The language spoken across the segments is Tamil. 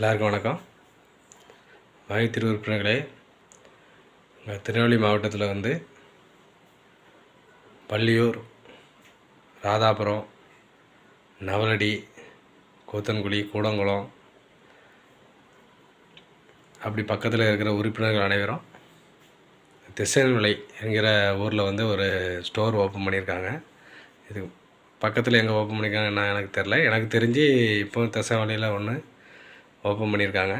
எல்லாருக்கும் வணக்கம். வாய் திரு உறுப்பினர்களே திருநெல்வேலி மாவட்டத்தில் வந்து பள்ளியூர் ராதாபுரம் நவலடி கூத்தன்குழி கூடங்குளம் அப்படி பக்கத்தில் இருக்கிற உறுப்பினர்கள் அனைவரும் திசைநிலை என்கிற ஊரில் வந்து ஒரு ஸ்டோர் ஓப்பன் பண்ணியிருக்காங்க. இது பக்கத்தில் எங்கே ஓப்பன் பண்ணியிருக்காங்கன்னா எனக்கு தெரில எனக்கு தெரிஞ்சு இப்போ திசைவழியில் ஒன்று ஓப்பன் பண்ணியிருக்காங்க.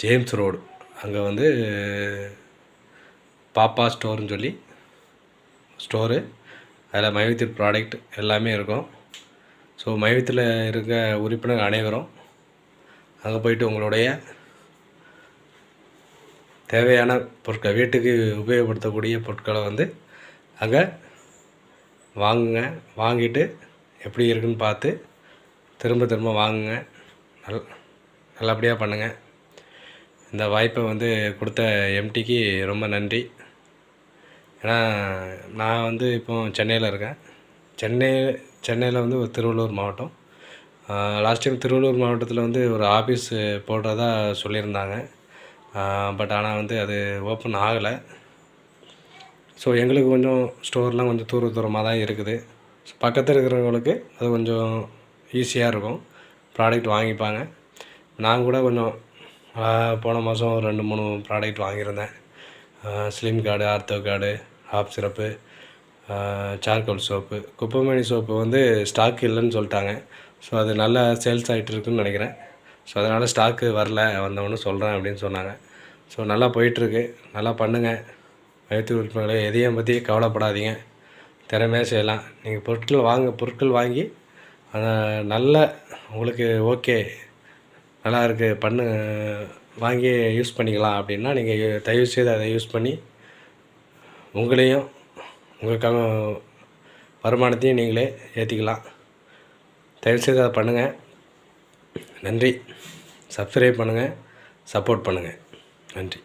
James road. அங்கே வந்து பாப்பா ஸ்டோர்னு சொல்லி ஸ்டோரு. அதில் மைவித்திர் ப்ராடக்ட் எல்லாமே இருக்கும். ஸோ மைவத்தில் இருக்க உறுப்பினர் அனைவரும் அங்கே போயிட்டு உங்களுடைய தேவையான பொருட்கள் வீட்டுக்கு உபயோகப்படுத்தக்கூடிய பொருட்களை வந்து அங்கே வாங்குங்க. வாங்கிட்டு எப்படி இருக்குன்னு பார்த்து திரும்ப திரும்ப வாங்குங்க. நல் நல்லபடியாக பண்ணுங்கள் இந்த வாய்ப்பை வந்து கொடுத்த எம்டிக்கு ரொம்ப நன்றி. ஏன்னா நான் வந்து இப்போ சென்னையில் இருக்கேன். சென்னை சென்னையில் வந்து ஒரு திருவள்ளூர் மாவட்டம். லாஸ்ட் டைம் திருவள்ளூர் மாவட்டத்தில் வந்து ஒரு ஆஃபீஸ் போடுறதா சொல்லியிருந்தாங்க. பட் ஆனால் வந்து அது ஓப்பன் ஆகலை. ஸோ எங்களுக்கு கொஞ்சம் ஸ்டோர்லாம் கொஞ்சம் தூர தூரமாக தான் இருக்குது. ஸோ பக்கத்தில் இருக்கிறவங்களுக்கு அது கொஞ்சம் ஈஸியாக இருக்கும். ப்ராடக்ட் வாங்கிப்பாங்க. நான் கூட கொஞ்சம் போன மாதம் ஒரு ரெண்டு மூணு ப்ராடக்ட் வாங்கியிருந்தேன். ஸ்லிம் கார்டு ஆர்த்தோ கார்டு ஹாப் சிரப்பு சார்கோல் சோப்பு குப்பைமணி சோப்பு வந்து ஸ்டாக் இல்லைன்னு சொல்லிட்டாங்க. ஸோ அது நல்லா சேல்ஸ் ஆகிட்டு இருக்குன்னு நினைக்கிறேன். ஸோ அதனால் ஸ்டாக்கு வரல வந்தவொன்னு சொல்கிறேன் அப்படின்னு சொன்னாங்க. ஸோ நல்லா போயிட்டுருக்கு. நல்லா பண்ணுங்கள் வயிற்று உறுப்பினர்களே எதையும் பற்றி கவலைப்படாதீங்க. திறமையாக செய்யலாம். நீங்கள் பொருட்கள் வாங்க பொருட்கள் வாங்கி ஆனால் நல்ல உங்களுக்கு ஓகே. நல்லா இருக்குது பண்ணு வாங்கி யூஸ் பண்ணிக்கலாம் அப்படின்னா நீங்கள் தயவு செய்து அதை யூஸ் பண்ணி உங்களையும் உங்கள் க வருமானத்தையும் நீங்களே ஏற்றிக்கலாம் தயவுசெய்து அதை பண்ணுங்கள் நன்றி. சப்ஸ்கிரைப் பண்ணுங்கள் சப்போர்ட் பண்ணுங்கள் நன்றி.